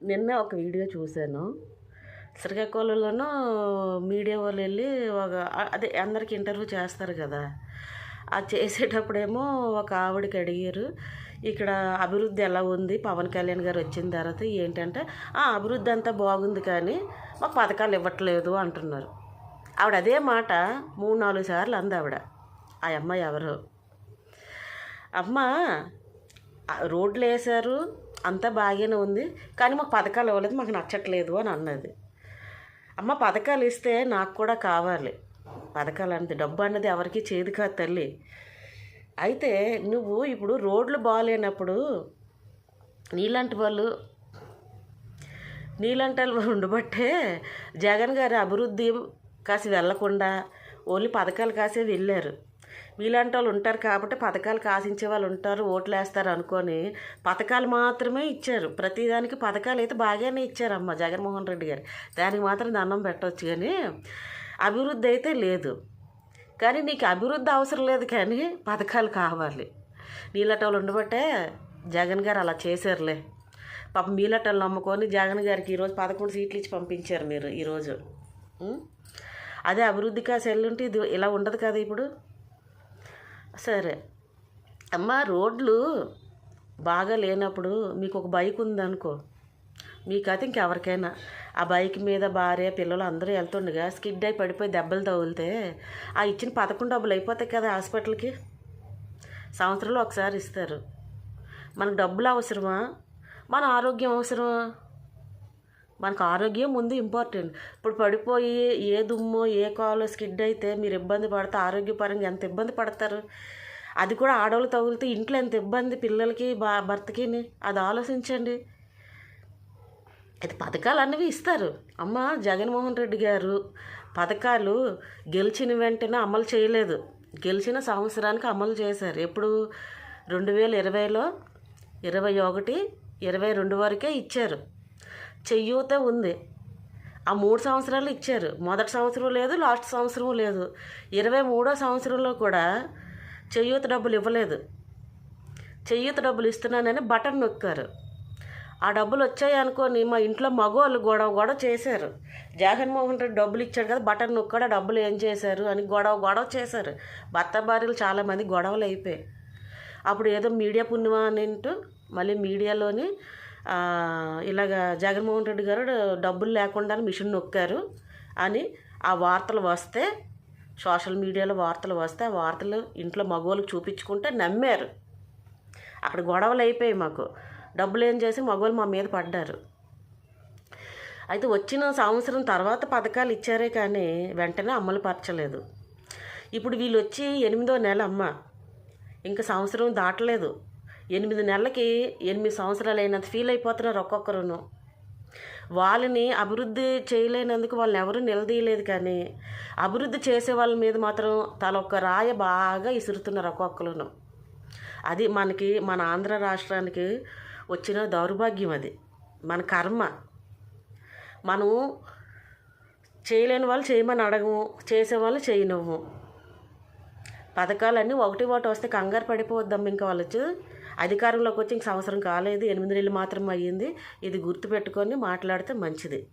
నిన్న ఒక వీడియో చూశాను. శ్రీకాకుళంలోనూ మీడియా వాళ్ళు వెళ్ళి ఒక అదే అందరికి ఇంటర్వ్యూ చేస్తారు కదా. అది చేసేటప్పుడేమో ఒక ఆవిడకి అడిగారు ఇక్కడ అభివృద్ధి ఎలా ఉంది? పవన్ కళ్యాణ్ గారు వచ్చిన తర్వాత ఏంటంటే "ఆ, అభివృద్ధి అంతా బాగుంది కానీ మాకు పథకాలు ఇవ్వట్లేదు అంటున్నారు. ఆవిడ అదే మాట మూడు నాలుగు సార్లు అంది ఆవిడ. ఆ అమ్మాయి ఎవరు? అమ్మ రోడ్లు వేశారు అంతా బాగానే ఉంది. కానీ మాకు పథకాలు ఇవ్వలేదు మాకు నచ్చట్లేదు అని అన్నది. అమ్మ పథకాలు ఇస్తే నాకు కూడా కావాలి. పథకాలు అన్నది డబ్బు అన్నది ఎవరికి చేదు కాదు తల్లి. అయితే నువ్వు ఇప్పుడు రోడ్లు బాగాలేనప్పుడు నీలాంటి వాళ్ళు నీలాంటి వాళ్ళు ఉండబట్టే జగన్ గారి అభివృద్ధి కాసి వెళ్ళకుండా ఓన్లీ పథకాలు కాసే వెళ్ళారు. మీలాంటి వాళ్ళు ఉంటారు కాబట్టి పథకాలు ఆశించే వాళ్ళు ఉంటారు ఓట్లు వేస్తారు అనుకొని పథకాలు మాత్రమే ఇచ్చారు. ప్రతిదానికి పథకాలు అయితే బాగానే ఇచ్చారమ్మ జగన్మోహన్ రెడ్డి గారు. దానికి మాత్రం దండం పెట్టవచ్చు కానీ అభివృద్ధి అయితే లేదు. కానీ నీకు అభివృద్ధి అవసరం లేదు కానీ పథకాలు కావాలి. నీలాంటి వాళ్ళు ఉండబట్టే జగన్ గారు అలా చేశారులే. పాప మీలటలు నమ్ముకొని జగన్ గారికి ఈరోజు పదకొండు సీట్లు ఇచ్చి పంపించారు మీరు ఈరోజు. అదే అభివృద్ధి కాసి వెళ్ళుంటే ఇది ఇలా ఉండదు కదా ఇప్పుడు? సరే. అమ్మ రోడ్లు బాగా లేనప్పుడు మీకు ఒక బైక్ ఉందనుకో. మీకు అయితే ఇంకెవరికైనా. ఆ బైక్ మీద భార్య పిల్లలు అందరూ వెళ్తుండగా స్కిడ్ అయి పడిపోయి దెబ్బలు తగిలితే ఆ ఇచ్చిన పదకొండు డబ్బులు అయిపోతాయి కదా హాస్పిటల్కి. సంవత్సరంలో ఒకసారి ఇస్తారు. మనకు డబ్బులు అవసరమా? మన ఆరోగ్యం అవసరమా? మనకు ఆరోగ్యం ముందు ఇంపార్టెంట్ ఇప్పుడు పడిపోయి ఏ దుమ్మో ఏ కాలో స్కిడ్ అయితే మీరు ఇబ్బంది పడితే ఆరోగ్యపరంగా ఎంత ఇబ్బంది పడతారు? అది కూడా ఆడవాళ్ళు తగిలితే ఇంట్లో ఎంత ఇబ్బంది పిల్లలకి బా భర్తకి అది ఆలోచించండి. ఇది పథకాలు అన్నవి ఇస్తారు. అమ్మ జగన్మోహన్ రెడ్డి గారు పథకాలు గెలిచిన వెంటనే అమలు చేయలేదు. గెలిచిన సంవత్సరానికి అమలు చేశారు. ఎప్పుడు? రెండు వేల ఇరవైలో? ఇరవై ఒకటి ఇరవై రెండు వరకే ఇచ్చారు. చెయ్యూత ఉంది. ఆ మూడు సంవత్సరాలు ఇచ్చారు. మొదటి సంవత్సరం లేదు లాస్ట్ సంవత్సరం లేదు. ఇరవై మూడో సంవత్సరంలో కూడా చెయ్యూత డబ్బులు ఇవ్వలేదు. చెయ్యూత డబ్బులు ఇస్తున్నానని బటన్ నొక్కారు. ఆ డబ్బులు వచ్చాయి అనుకొని మా ఇంట్లో మగవాళ్ళు గొడవ గొడవ చేశారు. జగన్మోహన్ రెడ్డి డబ్బులు ఇచ్చాడు కదా బటన్ నొక్కడ డబ్బులు ఏం చేశారు అని గొడవ గొడవ చేశారు. భర్త భార్యలు చాలామంది గొడవలు అయిపోయాయి. అప్పుడు ఏదో మీడియా పుణ్యమా అని అంటూ మళ్ళీ మీడియాలోని ఇలాగ జగన్మోహన్ రెడ్డి గారు డబ్బులు లేకుండా మిషన్ నొక్కారు అని ఆ వార్తలు వస్తే సోషల్ మీడియాలో వార్తలు వస్తే ఆ వార్తలు ఇంట్లో మగవాళ్ళకి చూపించుకుంటే నమ్మారు. అక్కడ గొడవలు అయిపోయాయి మాకు. డబ్బులు ఏం చేసి మగవాళ్ళు మా మీద పడ్డారు. అయితే వచ్చిన సంవత్సరం తర్వాత పథకాలు ఇచ్చారే కానీ వెంటనే అమలు పరచలేదు. ఇప్పుడు వీళ్ళు వచ్చి ఎనిమిదో నెల అమ్మ. ఇంకా సంవత్సరం దాటలేదు. ఎనిమిది నెలలకి ఎనిమిది సంవత్సరాలు అయినంత ఫీల్ అయిపోతున్నారు ఒక్కొక్కరును. వాళ్ళని అభివృద్ధి చేయలేనందుకు వాళ్ళని ఎవరూ నిలదీయలేదు కానీ అభివృద్ధి చేసే వాళ్ళ మీద మాత్రం తలొక్క రాయ బాగా ఇసురుతున్నారు ఒక్కొక్కరును. అది మనకి మన ఆంధ్ర రాష్ట్రానికి వచ్చిన దౌర్భాగ్యం అది. మన కర్మ. మనం చేయలేని వాళ్ళు చేయమని అడగము చేసేవాళ్ళు చేయనివ్వు పథకాలన్నీ ఒకటి ఒకటి వస్తే కంగారు పడిపోవద్దాం ఇంకా వాళ్ళు వచ్చి అధికారంలోకి వచ్చి ఇంక సంవత్సరం కాలేదు. ఎనిమిది నెలలు మాత్రం అయ్యింది. ఇది గుర్తుపెట్టుకొని మాట్లాడితే మంచిది.